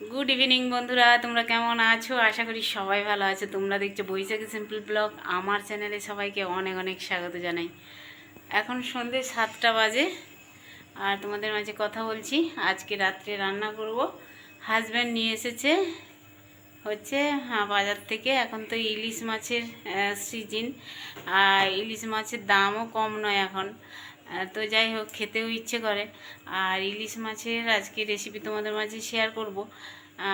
Good evening বন্ধুরা। তোমরা কেমন আছো? আশা করি সবাই ভালো আছো। তোমরা দেখছ বৈশাখী সিম্পল ব্লগ আমার চ্যানেলে সবাইকে অনেক অনেক স্বাগত জানাই। এখন সন্ধে সাতটা বাজে। আর তোমাদের মাঝে কথা বলছি। আজকে রাত্রে রান্না করব। হাজব্যান্ড নিয়ে এসেছে। হচ্ছে হ্যাঁ বাজার থেকে। এখন তো ইলিশ মাছের সিজন আর ইলিশ মাছের দামও কম নয় এখন। তো যাই হোক খেতেও ইচ্ছে করে। আর ইলিশ মাছের আজকে রেসিপি তোমাদের মাঝে শেয়ার করব।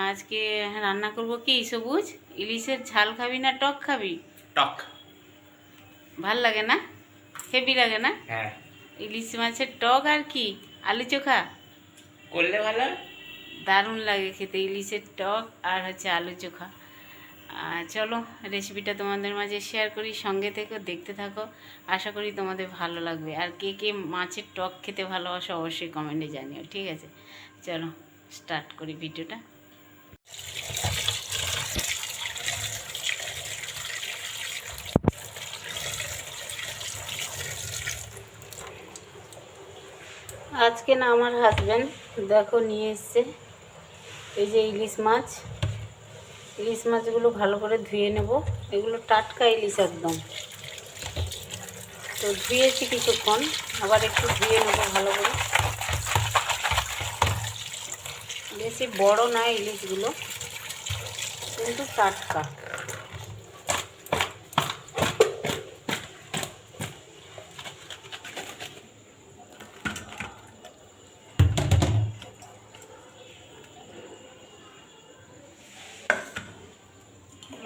আজকে রান্না করব কি সবুজ? ইলিশের ঝাল খাবি না টক খাবি? টক। ভালো লাগে না? হেভি লাগে না? হ্যাঁ। ইলিশ মাছের টক আর কি? আলু চোখা? করলে ভালো দারুণ লাগে খেতে ইলিশের টক আর হচ্ছে আলু চোখা। চলো রেসিপিটা তোমাদের মাঝে শেয়ার করি, সঙ্গে থেকে, দেখতে থাকো। আশা করি তোমাদের ভালো লাগবে। আর কে কে মাছের টক খেতে ভালোবাসো, অবশ্যই কমেন্টে জানিও, ঠিক আছে? চলো স্টার্ট করি ভিডিওটা আজকে না আমার হাজব্যান্ড দেখো, নিয়ে এসছে। এই যে ইলিশ মাছ। ইলিশ মাছগুলো ভালো করে ধুয়ে নেব। এগুলো টাটকা ইলিশ একদম। তো ধুয়েছি কিছুক্ষণ, আবার একটু ধুয়ে নেব ভালো করে। বেশি বড় না ইলিশগুলো, কিন্তু টাটকা।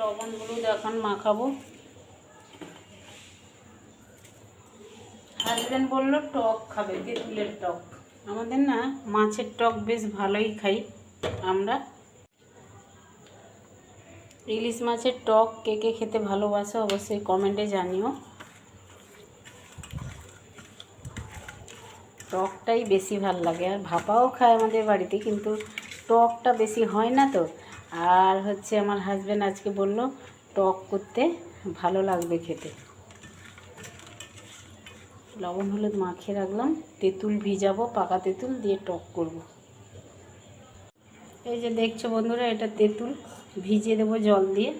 লবণগুলো এখন মাখাবো। হাজব্যান্ড বলল টক খাবে, তেঁতুলের টক। আমাদের না মাছের টক বেশ ভালোই খাই আমরা। ইলিশ মাছের টক কে কে খেতে ভালোবাসো অবশ্যই কমেন্টে জানিও। টকটাই বেশি ভালো লাগে। আর ভাপাও খায় আমাদের বাড়িতে, কিন্তু টকটা বেশি হয় না তো। আর হচ্ছে আমার হাজব্যান্ড আজকে বলল, টক করতে ভালো লাগবে খেতে লবণ হলুদ মাখিয়ে রাখলাম, তেঁতুল ভিজাবো, পাকা তেঁতুল দিয়ে টক করব। এই যে দেখছ বন্ধুরা, এটা তেঁতুল, ভিজিয়ে দেবো জল দিয়ে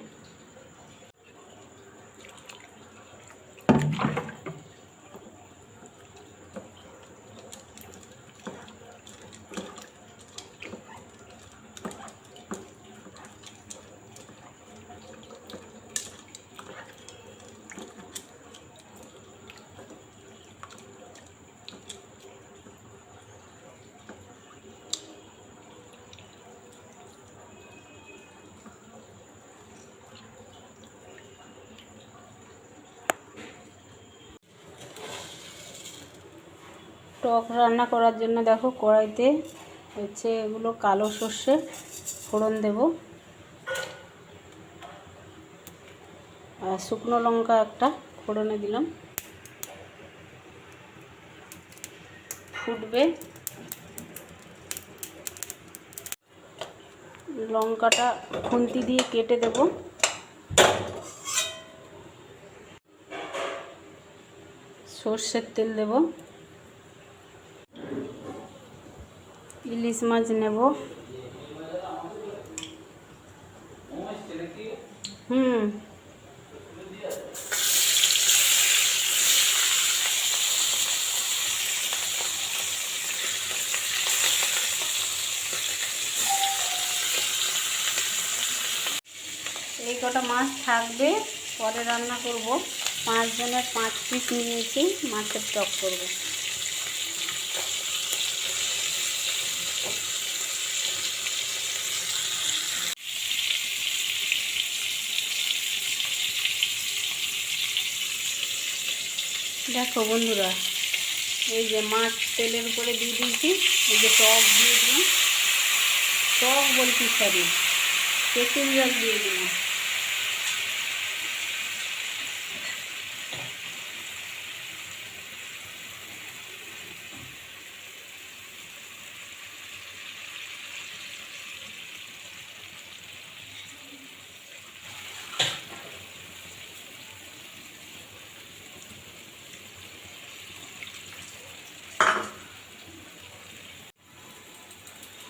টক রান্না করার জন্য দেখো কড়াইতে হচ্ছে এগুলো কালো সর্ষে ফোড়ন দেব। আর শুকনো লঙ্কা একটা ফোড়নে দিলাম। ফুটবে। লঙ্কাটা খুন্তি দিয়ে কেটে দেব। সর্ষের তেল দেবো। ইলিশ মাছ নেব। হুম। এই কটা মাছ থাকবে, পরে রান্না করব। পাঁচজনের পাঁচ পিস নিয়েছি, মাছের টক করব। দেখো বন্ধুরা, এই যে মাছ তেলের উপরে দিয়ে দিয়েছি, এই যে টক দিয়ে দিলাম। টক বলছি সরি? তেঁতুল জল দিয়ে দিলাম।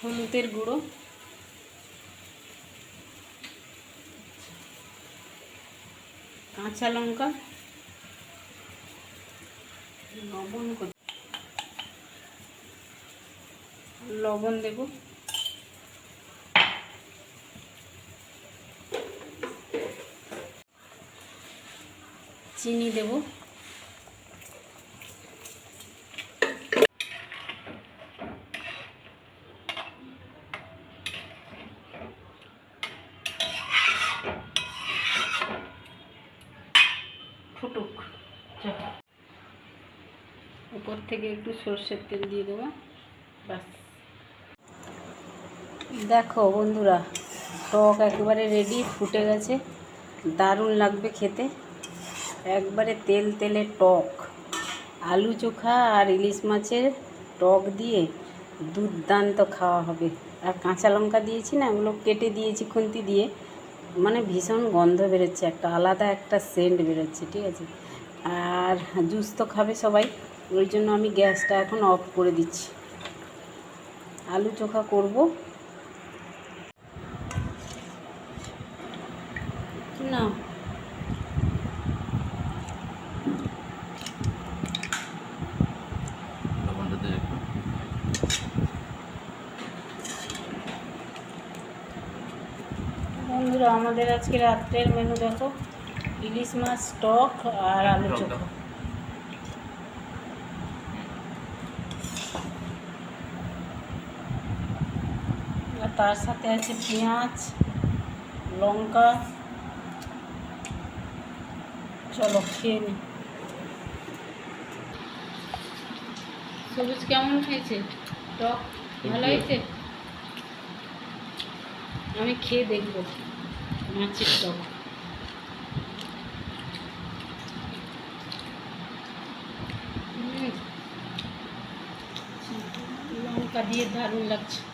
হলুদের গুঁড়ো। কাঁচা লঙ্কা। লবণ লবণ দেব। চিনি দেবো। উপর থেকে একটু সর্ষের তেল দিয়ে দেবো। ব্যাস। দেখো বন্ধুরা, টক একেবারে রেডি ফুটে গেছে। দারুণ লাগবে খেতে। একবারে তেল তেলে টক। আলু চোখা আর ইলিশ মাছের টক দিয়ে দুর্দান্ত খাওয়া হবে। আর কাঁচা লঙ্কা দিয়েছি না ওগুলো কেটে দিয়েছি খুন্তি দিয়ে। মানে ভীষণ গন্ধ বেরোচ্ছে, একটা আলাদা একটা সেন্ট বেরোচ্ছে, ঠিক আছে? আর জুস তো খাবে সবাই। ওই জন্য আমি গ্যাসটা এখন অফ করে দিচ্ছি। আলু চোখা করব। না। বন্ধুরা আমাদের আজকে রাত্রের মেনু দেখো। ইলিশ মাছ টক আর আলু চোখা। তার সাথে আছে পেঁয়াজ লঙ্কা। চলো খেয়ে নি। সবুজ কেমন হয়েছে টক ভালো হয়েছে? আমি খেয়ে দেখব। মাছের টক। লঙ্কা দিয়ে দারুণ লাগছে।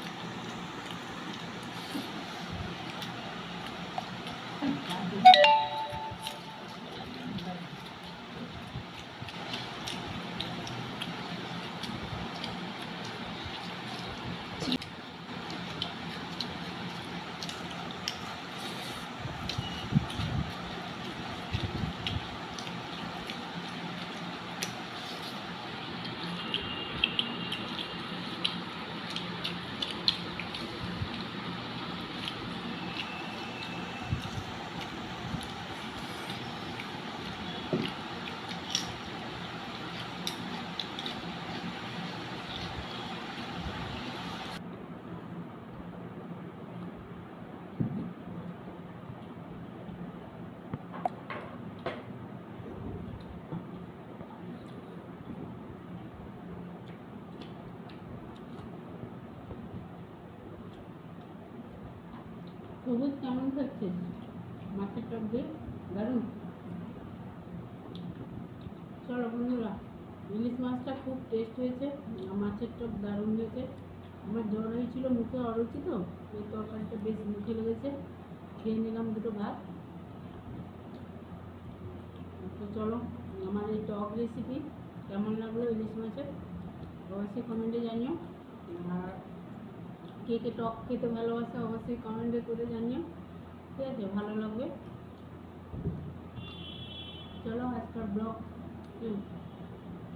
সবুজ কেমন খাচ্ছে মাছের টক দিয়ে? দারুণ। চলো বন্ধুরা, ইলিশ মাছটা খুব টেস্ট হয়েছে মাছের টক দারুণ হয়েছে। আমার জ্বর হয়েছিল, মুখে অরুচি তো ওই তরকারিটা বেশ মুখে লেগেছে। খেয়ে নিলাম দুটো ভাত। তো চলো, আমার এই টক রেসিপি কেমন লাগল ইলিশ মাছের? অবশ্যই কমেন্টে জানিও। আর কে কে টক খেতে ভালোবাসে অবশ্যই কমেন্টে করে জানিও। ঠিক আছে, ভালো লাগবে। চলো আজকাল ব্লগ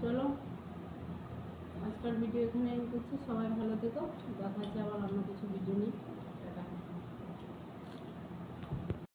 চলো আজকাল ভিডিও এখানে করছি। সবাই ভালো থেকো। দেখা হচ্ছে আবার অন্য কিছু ভিডিও